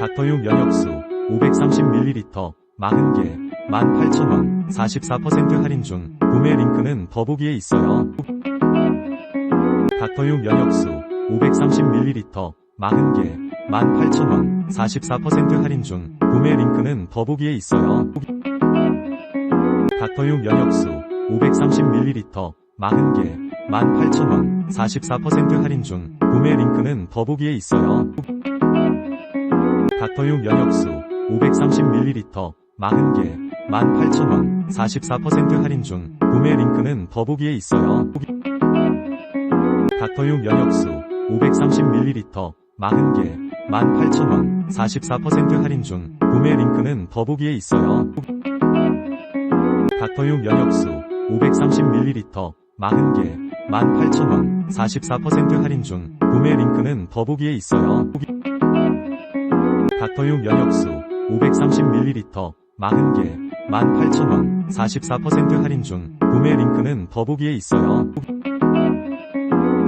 닥터유 면역수 530ml 40개 18,000원 44% 할인 중 구매 링크는 더보기에 있어요. 닥터유 면역수 530ml 40개 18,000원 44% 할인 중 구매 링크는 더보기에 있어요. 닥터유 면역수 530ml 40개 18,000원 44% 할인 중 구매 링크는 더보기에 있어요. 닥터유 면역수 530ml 40개 18,000원 44% 할인 중 구매 링크는 더보기에 있어요. 닥터유 면역수 530ml 40개 18,000원 44% 할인 중 구매 링크는 더보기에 있어요. 닥터유 면역수 530ml 40개 18,000원 44% 할인 중 구매 링크는 더보기에 있어요. 닥터유 면역수 530ml 40개 18,000원 44% 할인 중 구매 링크는 더보기에 있어요.